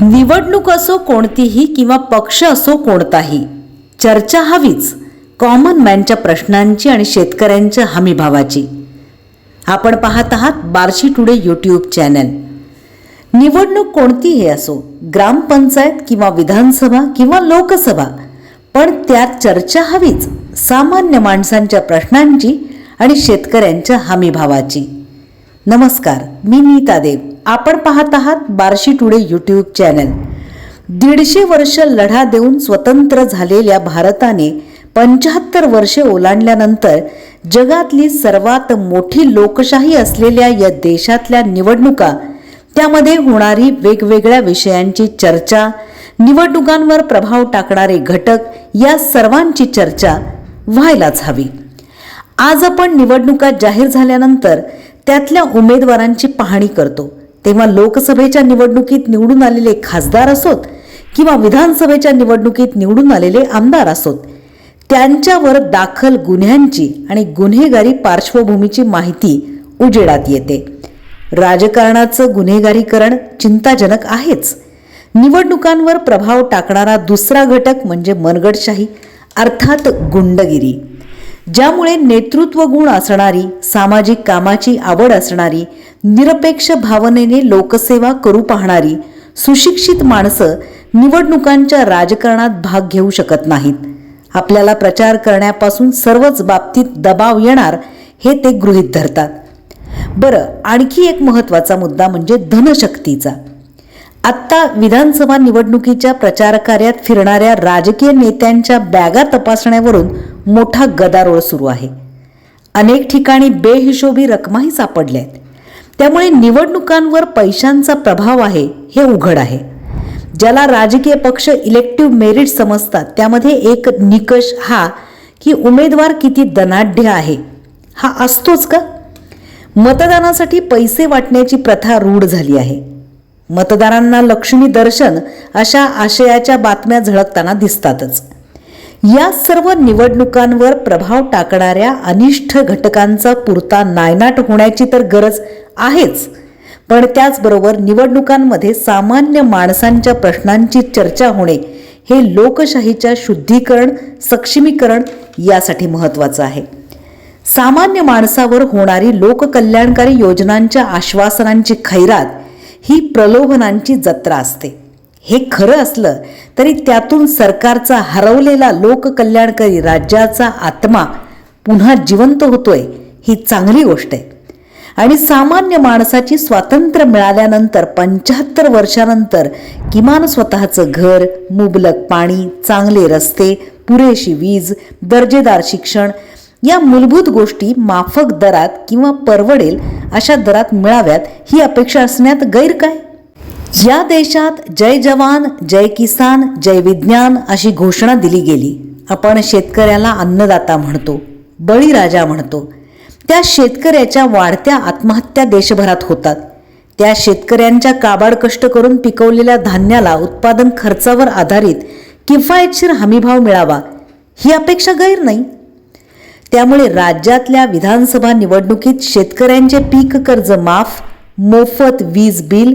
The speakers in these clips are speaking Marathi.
निवडणूक असो कोणतीही किंवा पक्ष असो कोणताही चर्चा हवीच कॉमन मॅनच्या प्रश्नांची आणि शेतकऱ्यांच्या हमीभावाची. आपण पाहत आहात बार्शी टुडे यूट्यूब चॅनल निवडणूक कोणतीही असो ग्रामपंचायत किंवा विधानसभा किंवा लोकसभा पण त्यात चर्चा हवीच सामान्य माणसांच्या प्रश्नांची आणि शेतकऱ्यांच्या हमीभावाची. नमस्कार मी नीता देव. आपण पाहत आहात बार्शी टुडे यूट्यूब चॅनल दीडशे वर्ष लढा देऊन स्वतंत्र झालेल्या भारताने पंच्याहत्तर वर्षे ओलांडल्यानंतर जगातली सर्वात मोठी लोकशाही असलेल्या या देशातल्या निवडणुका त्यामध्ये होणारी वेगवेगळ्या विषयांची चर्चा निवडणुकांवर प्रभाव टाकणारे घटक या सर्वांची चर्चा व्हायलाच हवी. आज आपण निवडणुका जाहीर झाल्यानंतर त्यातल्या उमेदवारांची पाहणी करतो. तेव्हा लोकसभेच्या निवडणुकीत निवडून आलेले खासदार असोत किंवा विधानसभेच्या निवडणुकीत निवडून आलेले आमदार असोत त्यांच्यावर दाखल गुन्ह्यांची आणि गुन्हेगारी पार्श्वभूमीची माहिती उजेडात येते. राजकारणाचं गुन्हेगारीकरण चिंताजनक आहेच. निवडणुकांवर प्रभाव टाकणारा दुसरा घटक म्हणजे मनगडशाही अर्थात गुंडगिरी. ज्यामुळे नेतृत्व गुण असणारी सामाजिक कामाची आवड असणारी निरपेक्ष भावनेने लोकसेवा करू पाहणारी सुशिक्षित माणसं निवडणुकांच्या राजकारणात भाग घेऊ शकत नाहीत. आपल्याला प्रचार करण्यापासून सर्वच बाबतीत दबाव येणार हे ते गृहीत धरतात. बरं आणखी एक महत्त्वाचा मुद्दा म्हणजे धनशक्तीचा. आत्ता विधानसभा निवडणुकीच्या प्रचार कार्यात फिरणाऱ्या राजकीय नेत्यांच्या बॅगा तपासण्यावरून मोठा गदारोळ सुरू आहे. अनेक ठिकाणी बेहिशोबी रकमाही सापडल्या आहेत त्यामुळे निवडणुकांवर पैशांचा प्रभाव आहे हे उघड आहे. ज्याला राजकीय पक्ष इलेक्टिव्ह मेरिट समजतात त्यामध्ये एक निकष हा की उमेदवार किती धनाढ्य आहे. हा असतोच का? मतदानासाठी पैसे वाटण्याची प्रथा रूढ झाली आहे. मतदारांना लक्ष्मी दर्शन अशा आशयाच्या बातम्या झळकताना दिसतातच. या सर्व निवडणुकांवर प्रभाव टाकणाऱ्या अनिष्ठ घटकांचा पुरता नायनाट होण्याची तर गरज आहेच. पण त्याचबरोबर निवडणुकांमध्ये सामान्य माणसांच्या प्रश्नांची चर्चा होणे हे लोकशाहीच्या शुद्धीकरण सक्षमीकरण यासाठी महत्त्वाचं आहे. सामान्य माणसावर होणारी लोककल्याणकारी योजनांच्या आश्वासनांची खैरात ही प्रलोभनांची जत्रा असते. हे खरं असलं तरी त्यातून सरकारचा हरवलेला लोककल्याणकारी राज्याचा आत्मा पुन्हा जिवंत होतोय ही चांगली गोष्ट आहे. आणि सामान्य माणसाची स्वातंत्र्य मिळाल्यानंतर पंच्याहत्तर वर्षानंतर किमान स्वतःचं घर मुबलक पाणी चांगले रस्ते पुरेशी वीज दर्जेदार शिक्षण या मूलभूत गोष्टी माफक दरात किंवा परवडेल अशा दरात मिळाव्यात ही अपेक्षा असण्यात गैर काय? या देशात जय जवान जय किसान जय विज्ञान अशी घोषणा दिली गेली. आपण शेतकऱ्याला अन्नदाता म्हणतो बळीराजा म्हणतो. त्या शेतकऱ्याच्या वाढत्या आत्महत्या देशभरात होतात. त्या शेतकऱ्यांच्या काबाड कष्ट करून पिकवलेल्या धान्याला उत्पादन खर्चावर आधारित किफायतशीर हमीभाव मिळावा ही अपेक्षा गैर नाही. त्यामुळे राज्यातल्या विधानसभा निवडणुकीत शेतकऱ्यांचे पीक कर्ज माफ मोफत वीज बिल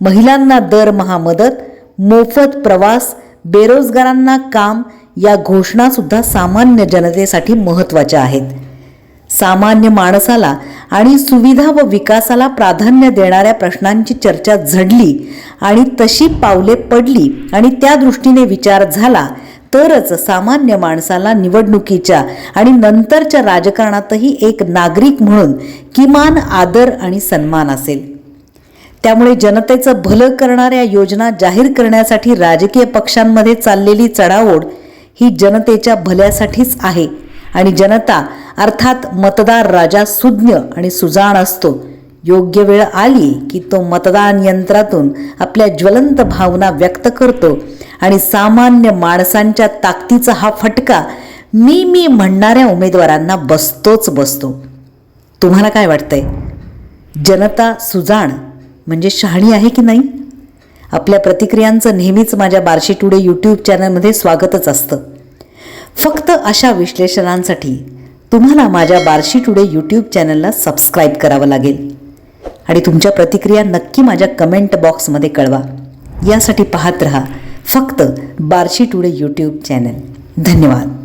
महिलांना दरमहा मदत मोफत प्रवास बेरोजगारांना काम या घोषणासुद्धा सामान्य जनतेसाठी महत्त्वाच्या आहेत. सामान्य माणसाला आणि सुविधा व विकासाला प्राधान्य देणाऱ्या प्रश्नांची चर्चा झडली आणि तशी पावले पडली आणि त्या दृष्टीने विचार झाला तरच सामान्य माणसाला निवडणुकीच्या आणि नंतरच्या राजकारणातही एक नागरिक म्हणून किमान आदर आणि सन्मान असेल. त्यामुळे जनतेचं भलं करणाऱ्या योजना जाहीर करण्यासाठी राजकीय पक्षांमध्ये चाललेली चढाओढ ही जनतेच्या भल्यासाठीच आहे आणि जनता अर्थात मतदार राजा सुज्ञ आणि सुजाण असतो. योग्य वेळ आली की तो मतदान यंत्रातून आपल्या ज्वलंत भावना व्यक्त करतो आणि सामान्य माणसांच्या ताकदीचा हा फटका मी मी म्हणणाऱ्या उमेदवारांना बसतोच बसतो. तुम्हाला काय वाटतंय? जनता सुजाण म्हणजे शहाणी आहे की नाही? आपल्या प्रतिक्रियांचं नेहमीच माझ्या बार्शी टुडे यूट्यूब चॅनलमध्ये स्वागतच असतं. फक्त अशा विश्लेषणांसाठी तुम्हाला माझ्या बार्शी टुडे यूट्यूब चॅनलला सबस्क्राईब करावं लागेल. आणि तुमच्या प्रतिक्रिया नक्की माझ्या कमेंट बॉक्समध्ये कळवा. यासाठी पाहत रहा फक्त बार्शी टुडे यूट्यूब चॅनल धन्यवाद.